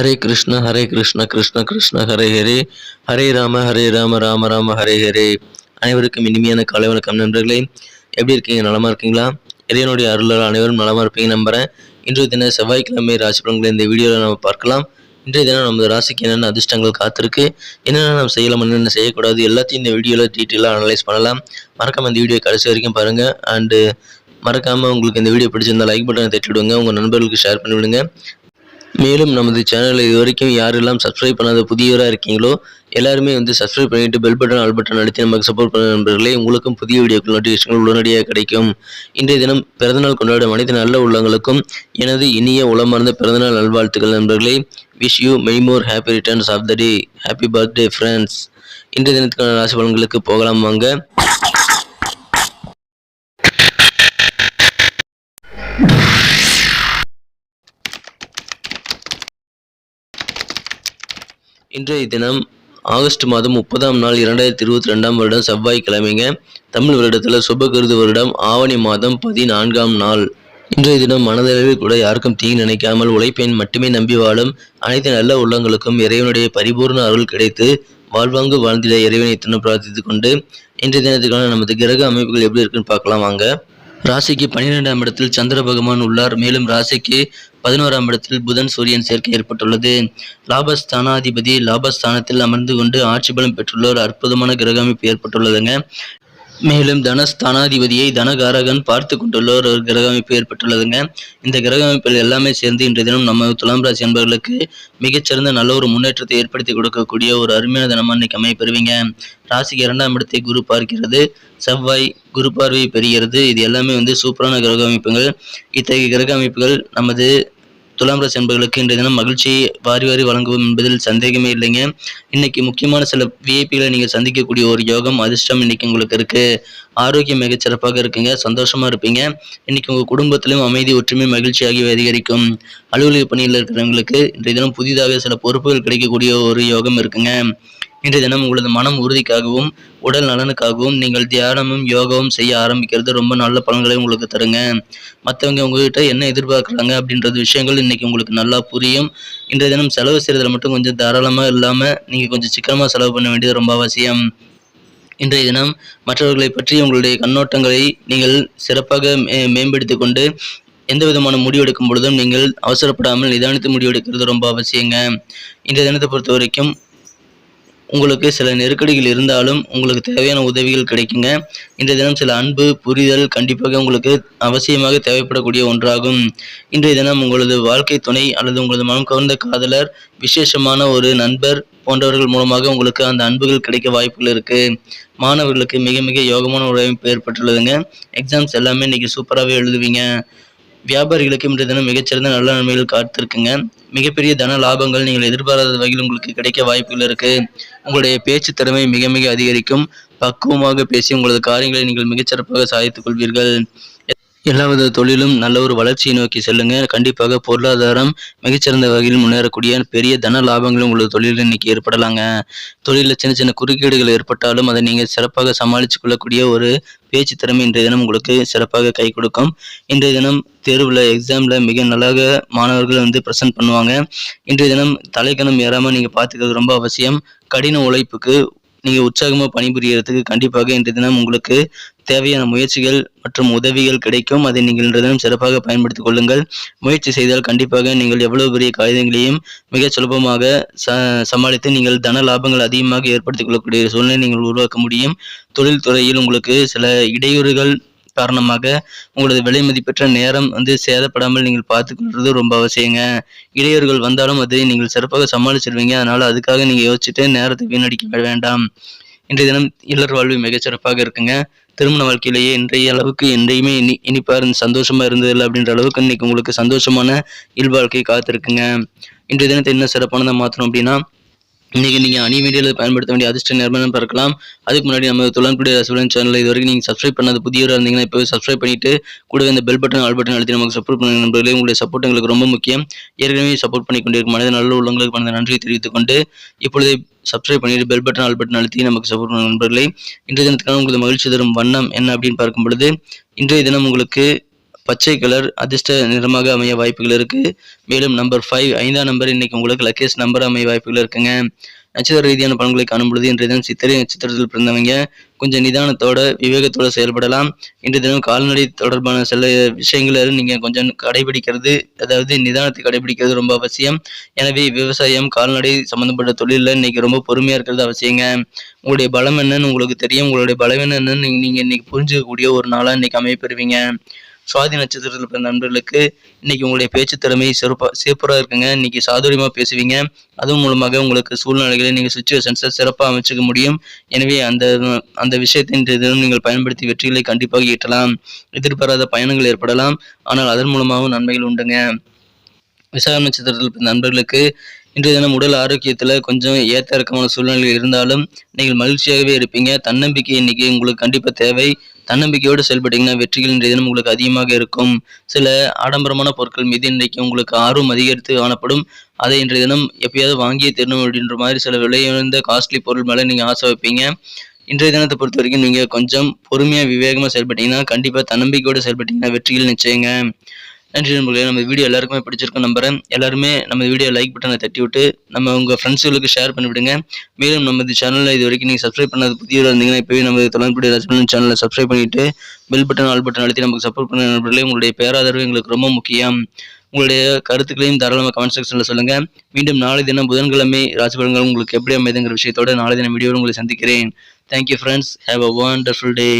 ஹரே கிருஷ்ண ஹரே கிருஷ்ண கிருஷ்ண கிருஷ்ண ஹரே ஹரே. ஹரே ராம ஹரே ராம ராம ராம ஹரே ஹரே. அனைவருக்கும் இனிமையான காலை வணக்கம் நண்பர்களே. எப்படி இருக்கீங்க? நலமாக இருக்கீங்களா? இறைவனுடைய அருளால் அனைவரும் நலமா இருப்பீங்க நம்புறேன். இன்றைய தினம் செவ்வாய்க்கிழமை ராசி பலன்களை இந்த வீடியோவில் நம்ம பார்க்கலாம். இன்றைய தினம் நமது ராசிக்கு என்னென்ன அதிர்ஷ்டங்கள் காத்திருக்கு என்னென்ன நம்ம செய்யலாம் என்னென்ன செய்யக்கூடாது எல்லாத்தையும் இந்த வீடியோவில் டீட்டெயிலாக அனலைஸ் பண்ணலாம். மறக்காம இந்த வீடியோ கடைசி வரைக்கும் பாருங்கள் அண்டு மறக்காமல் உங்களுக்கு இந்த வீடியோ பிடிச்சிருந்தா லைக் பட்டனை தட்டி விடுங்க உங்கள் நண்பர்களுக்கு ஷேர் பண்ணிவிடுங்க. மேலும் நமது சேனலை இது வரைக்கும் யாரெல்லாம் சப்ஸ்கிரைப் பண்ணாத புதியவராக இருக்கீங்களோ எல்லாருமே வந்து சப்ஸ்கிரைப் பண்ணிட்டு பெல் பட்டன் ஆல் பட்டன் அழுத்தி நமக்கு சப்போர்ட் பண்ண நண்பர்களே உங்களுக்கும் புதிய வீடியோக்கள் நோட்டிஃபிகேஷன்கள் உடனடியாக கிடைக்கும். இன்றைய தினம் பிறந்தநாள் கொண்டாடும் அனைத்து நல்ல உள்ளங்களுக்கும் எனது இனிய உளமார்ந்த பிறந்தநாள் நல்வாழ்த்துக்கள் நண்பர்களே. Wish you many more happy returns of the day happy birthday friends இன்றைய தினத்துக்கான ராசி பலன்களுக்கு போகலாம் வாங்க. இன்றைய தினம் ஆகஸ்ட் மாதம் முப்பதாம் நாள் இரண்டாயிரத்தி இருபத்தி ரெண்டாம் வருடம் செவ்வாய்க்கிழமைங்க. தமிழ் வருடத்தில் சுபகிருது வருடம் ஆவணி மாதம் பதினான்காம் நாள். இன்றைய தினம் மனதளவில் கூட யாருக்கும் தீ நினைக்காமல் உழைப்பேன் மட்டுமே நம்பி வாழும் அனைத்து நல்ல உள்ளங்களுக்கும் இறைவனுடைய பரிபூர்ண அருள் கிடைத்து வாழ்வாங்கு வாழ்ந்திட இறைவனை தினம் பிரார்த்தித்துக் கொண்டு இன்றைய தினத்துக்கான நமது கிரக அமைப்புகள் எப்படி இருக்குன்னு பார்க்கலாம் வாங்க. ராசிக்கு பன்னிரெண்டாம் இடத்தில் சந்திர பகவான் உள்ளார். மேலும் ராசிக்கு பதினோராம் இடத்தில் புதன் சூரியன் சேர்க்கை ஏற்பட்டுள்ளது. லாபஸ்தானாதிபதி லாபஸ்தானத்தில் அமர்ந்து கொண்டு ஆட்சி பலம் பெற்றுள்ள ஒரு அற்புதமான கிரக அமைப்பு ஏற்பட்டுள்ளதுங்க. மேலும் தனஸ்தானாதிபதியை தனகாரகன் பார்த்து கொண்டுள்ள ஒரு கிரக அமைப்பு ஏற்பட்டுள்ளதுங்க. இந்த கிரக அமைப்பில் எல்லாமே சேர்ந்து இன்றைய தினம் நம்ம துலாம் ராசி என்பவர்களுக்கு மிகச்சிறந்த நல்ல ஒரு முன்னேற்றத்தை ஏற்படுத்தி கொடுக்கக்கூடிய ஒரு அருமையான தினமாக இன்னைக்கு அமைப்பெறுவீங்க ராசிக்கு இரண்டாம் இடத்தை குரு பார்க்கிறது. செவ்வாய் குரு பார்வை பெறுகிறது. இது எல்லாமே வந்து சூப்பரான கிரக அமைப்புகள் இத்தகைய கிரக அமைப்புகள் நமது துலாம் ராசி என்பவர்களுக்கு இன்றைய தினம் மகிழ்ச்சியை வாரி வாரி வழங்குவோம் என்பதில் சந்தேகமே இல்லைங்க. இன்னைக்கு முக்கியமான சில விஐபிகளை நீங்கள் சந்திக்கக்கூடிய ஒரு யோகம் அதிர்ஷ்டம் இன்னைக்கு உங்களுக்கு இருக்கு. ஆரோக்கியம் மிகச்சிறப்பாக இருக்குங்க. சந்தோஷமாக இருப்பீங்க. இன்னைக்கு உங்கள் குடும்பத்திலும் அமைதி ஒற்றுமை மகிழ்ச்சி ஆகியவை அதிகரிக்கும். அலுவலக பணியில் இருக்கிறவங்களுக்கு இன்றைய தினம் புதிதாக சில பொறுப்புகள் கிடைக்கக்கூடிய ஒரு யோகம் இருக்குங்க. இன்றைய தினம் உங்களது மனம் உறுதிக்காகவும் உடல் நலனுக்காகவும் நீங்கள் தியானமும் யோகாவும் செய்ய ஆரம்பிக்கிறது ரொம்ப நல்ல பலன்களை உங்களுக்கு தருங்க. மற்றவங்க உங்ககிட்ட என்ன எதிர்பார்க்குறாங்க அப்படின்றது விஷயங்கள் இன்னைக்கு உங்களுக்கு நல்லா புரியும். இன்றைய தினம் செலவு செய்கிறதுல மட்டும் கொஞ்சம் தாராளமாக இல்லாமல் நீங்கள் கொஞ்சம் சிக்கனமாக செலவு பண்ண வேண்டியது ரொம்ப அவசியம். இன்றைய தினம் மற்றவர்களை பற்றி உங்களுடைய கண்ணோட்டங்களை நீங்கள் சிறப்பாக மே மேம்படுத்தி கொண்டு எந்த விதமான முடிவெடுக்கும் பொழுதும் நீங்கள் அவசரப்படாமல் நிதானித்து முடிவெடுக்கிறது ரொம்ப அவசியங்க. இந்த தினத்தை பொறுத்த வரைக்கும் உங்களுக்கு சில நெருக்கடிகள் இருந்தாலும் உங்களுக்கு தேவையான உதவிகள் கிடைக்குங்க. இன்றைய தினம் சில அன்பு புரிதல் கண்டிப்பாக உங்களுக்கு அவசியமாக தேவைப்படக்கூடிய ஒன்றாகும். இன்றைய தினம் உங்களது வாழ்க்கை துணை அல்லது உங்களது மனம் கவர்ந்த காதலர் விசேஷமான ஒரு நண்பர் போன்றவர்கள் மூலமாக உங்களுக்கு அந்த அன்புகள் கிடைக்க வாய்ப்புகள் இருக்குது மாணவர்களுக்கு மிக மிக யோகமான ஒரு அமைப்பு ஏற்பட்டுள்ளதுங்க. எக்ஸாம்ஸ் எல்லாமே இன்றைக்கி சூப்பராகவே எழுதுவீங்க. வியாபாரிகளுக்கு இன்றைய தினம் மிகச்சிறந்த நல்ல நன்மைகள் காத்திருக்குங்க. மிகப்பெரிய தன லாபங்கள் நீங்கள் எதிர்பாராத வகையில் உங்களுக்கு கிடைக்க வாய்ப்புகள் இருக்கு. உங்களுடைய பேச்சு திறமை மிக மிக அதிகரிக்கும். பக்குவமாக பேசி உங்களது காரியங்களை நீங்கள் மிகச்சிறப்பாக சாதித்துக் கொள்வீர்கள். எல்லாவித தொழிலும் நல்ல ஒரு வளர்ச்சியை நோக்கி செல்லுங்க. கண்டிப்பாக பொருளாதாரம் மிகச்சிறந்த வகையில் முன்னேறக்கூடிய பெரிய தன லாபங்களும் உங்களுக்கு தொழிலில் இன்னைக்கு ஏற்படலாங்க. தொழிலில் சின்ன சின்ன குறுக்கீடுகள் ஏற்பட்டாலும் அதை நீங்கள் சிறப்பாக சமாளித்து கொள்ளக்கூடிய ஒரு பேச்சு திறமை இன்றைய தினம் உங்களுக்கு சிறப்பாக கை கொடுக்கும். இன்றைய தினம் தேர்வில் எக்ஸாமில் மிக நல்லாக மாணவர்கள் வந்து ப்ரெசென்ட் பண்ணுவாங்க. இன்றைய தினம் தலைக்கணம் ஏறாமல் நீங்கள் பார்த்துக்கிறது ரொம்ப அவசியம். கடின உழைப்புக்கு நீங்கள் உற்சாகமாக பணிபுரியறதுக்கு கண்டிப்பாக இன்றைய தினம் உங்களுக்கு தேவையான முயற்சிகள் மற்றும் உதவிகள் கிடைக்கும். அதை நீங்கள் இன்றைய தினம் சிறப்பாக பயன்படுத்திக் கொள்ளுங்கள். முயற்சி செய்தால் கண்டிப்பாக நீங்கள் எவ்வளவு பெரிய காகிதங்களையும் மிக சுலபமாக ச சமாளித்து நீங்கள் தன லாபங்கள் அதிகமாக ஏற்படுத்திக் கொள்ளக்கூடிய சூழ்நிலை நீங்கள் உருவாக்க முடியும். தொழில்துறையில் உங்களுக்கு சில இடையூறுகள் காரணமாக உங்களது விலை மதிப்பற்ற நேரம் வந்து சேதப்படாமல் நீங்கள் பார்த்துக்கொள்வது ரொம்ப அவசியங்க. இளையர்கள் வந்தாலும் அதை நீங்கள் சிறப்பாக சமாளிச்சிருவீங்க. அதனால் அதுக்காக நீங்கள் யோசிச்சுட்டு நேரத்தை வீணடிக்க வேண்டாம். இன்றைய தினம் இல்லற வாழ்வு மிகச்சிறப்பாக இருக்குங்க. திருமண வாழ்க்கையிலேயே இன்றைய அளவுக்கு என்றையுமே இனி இனிப்பாக இருந்து சந்தோஷமா இருந்ததில்லை அப்படின்ற அளவுக்கு இன்னைக்கு உங்களுக்கு சந்தோஷமான இல்வாழ்க்கை காத்திருக்குங்க. இன்றைய தினத்தை என்ன சிறப்பானதை மாற்றணும் அப்படின்னா இன்றைக்கி நீங்கள் அணி வீடியோவில் பயன்படுத்த வேண்டிய அதிர்ஷ்ட நிர்மாணம் பார்க்கலாம் அதுக்கு முன்னாடி நம்ம துளன்குடி ரசிகன் சேனல் இது வரைக்கும் நீங்கள் சப்ஸ்கிரைப் பண்ணாத புதியவராக இருந்தீங்கன்னா இப்போ சப்ஸ்கிரைப் பண்ணிட்டு கூடவே இந்த பெல் பட்டன் ஆல் பட்டன் அழுத்தி நமக்கு சப்போர்ட் பண்ண நண்பர்களே. உங்களுடைய சப்போர்ட் எங்களுக்கு ரொம்ப முக்கியம். ஏற்கனவே சப்போர்ட் பண்ணி கொண்டிருக்கும் மனித நல்ல உள்ளங்களுக்கு மனத நன்றியை தெரிவித்துக் கொண்டு இப்பொழுது சப்ஸ்கிரைப் பண்ணிட்டு பெல் பட்டன் ஆல் பட்டன் அழுத்தி நமக்கு சப்போர்ட் பண்ண நண்பர்களே. இன்றைய தினத்துக்கான உங்களுக்கு மகிழ்ச்சி தரும் வண்ணம் என்ன அப்படின்னு பார்க்கும் பொழுது இன்றைய தினம் உங்களுக்கு பச்சை கலர் அதிர்ஷ்ட நிறமாக அமைய வாய்ப்புகள் இருக்குது மேலும் நம்பர் ஃபைவ் ஐந்தாம் நம்பர் இன்னைக்கு உங்களுக்கு லக்கேஸ்ட் நம்பர் அமைய வாய்ப்புகள் இருக்குங்க. நட்சத்திர ரீதியான பலன்களை காணும் பொழுது இன்றைய தினம் சித்திரை நட்சத்திரத்தில் பிறந்தவங்க கொஞ்சம் நிதானத்தோட விவேகத்தோட செயல்படலாம். இன்றைய தினம் கால்நடை தொடர்பான சில விஷயங்களை நீங்கள் கொஞ்சம் கடைபிடிக்கிறது அதாவது நிதானத்தை கடைபிடிக்கிறது ரொம்ப அவசியம். எனவே விவசாயம் கால்நடை சம்மந்தப்பட்ட தொழிலில் இன்னைக்கு ரொம்ப பொறுமையாக இருக்கிறது அவசியங்க. உங்களுடைய பலம் என்னன்னு உங்களுக்கு தெரியும். உங்களுடைய பலம் என்னன்னு நீங்கள் இன்னைக்கு புரிஞ்சுக்கக்கூடிய ஒரு நாளாக இன்னைக்கு அமைப்பெறுவீங்க சுவாதி நட்சத்திரத்தில் பிறந்த நண்பர்களுக்கு இன்னைக்கு உங்களுடைய பேச்சு திறமை சிறப்பாக சிறப்பாக இருக்குங்க. இன்னைக்கு சாதுரியமாக பேசுவீங்க. அதுவும் மூலமாக உங்களுக்கு சூழ்நிலைகளை நீங்கள் சுச்சுவேஷன்ஸை சிறப்பாக அமைச்சுக்க முடியும். எனவே அந்த அந்த விஷயத்தின் தினம் நீங்கள் பயன்படுத்தி வெற்றிகளை கண்டிப்பாக ஈட்டலாம். எதிர்பாராத பயணங்கள் ஏற்படலாம். ஆனால் அதன் மூலமாகவும் நன்மைகள் உண்டுங்க. விசாக நட்சத்திரத்தில் நண்பர்களுக்கு இன்றைய தினம் உடல் ஆரோக்கியத்தில் கொஞ்சம் ஏற்ற இறக்கமான சூழ்நிலைகள் இருந்தாலும் நீங்கள் மகிழ்ச்சியாகவே இருப்பீங்க. தன்னம்பிக்கை இன்னைக்கு உங்களுக்கு கண்டிப்பாக தேவை. தன்னம்பிக்கையோடு செயல்பட்டீங்கன்னா வெற்றிகள் இன்றைய தினம் உங்களுக்கு அதிகமாக இருக்கும். சில ஆடம்பரமான பொருட்கள் மீது இன்றைக்கு உங்களுக்கு ஆர்வம் அதிகரித்து காணப்படும். அதை இன்றைய தினம் எப்பயாவது வாங்கியே தரணும் அப்படின்ற மாதிரி சில விலையுயர்ந்த காஸ்ட்லி பொருள் மேலே நீங்கள் ஆசை வைப்பீங்க. இன்றைய தினத்தை பொறுத்த வரைக்கும் நீங்கள் கொஞ்சம் பொறுமையாக விவேகமாக செயல்பட்டீங்கன்னா கண்டிப்பாக தன்னம்பிக்கையோடு செயல்பட்டீங்கன்னா வெற்றிகள் நிச்சயங்க. நன்றி நண்பர்களே. நம்ம வீடியோ எல்லாருக்குமே பிடிச்சிருக்கும் நம்புறேன். எல்லாருமே நம்ம வீடியோ லைக் பட்டனை தட்டி விட்டு நம்ம உங்கள் ஃப்ரெண்ட்ஸுகளுக்கு ஷேர் பண்ணிவிடுங்க. மேலும் நம்ம சேனலில் இது வரைக்கும் நீங்கள் சப்ஸ்கிரைப் பண்ணாத புதியவராக இருந்தீங்கன்னா இப்போவே நம்ம தொடர்புடைய ரசிகன் சேனலை சப்ஸ்கிரைப் பண்ணிவிட்டு பெல் பட்டன் ஆல் பட்டன் அழுத்தி நமக்கு சப்போர்ட் பண்ண நண்பர்களே. உங்களுடைய பேராதரவு எங்களுக்கு ரொம்ப முக்கியம். உங்களுடைய கருத்துக்களையும் தாராளமாக கமெண்ட் செக்ஷனில் சொல்லுங்கள் மீண்டும் நாளை தினம் புதன்கிழமை ராசி பலன்கள் உங்களுக்கு எப்படி அமைதுங்கிற விஷயத்தோட நாளை தினம் வீடியோவில் உங்களை சந்திக்கிறேன். Thank you friends have a wonderful day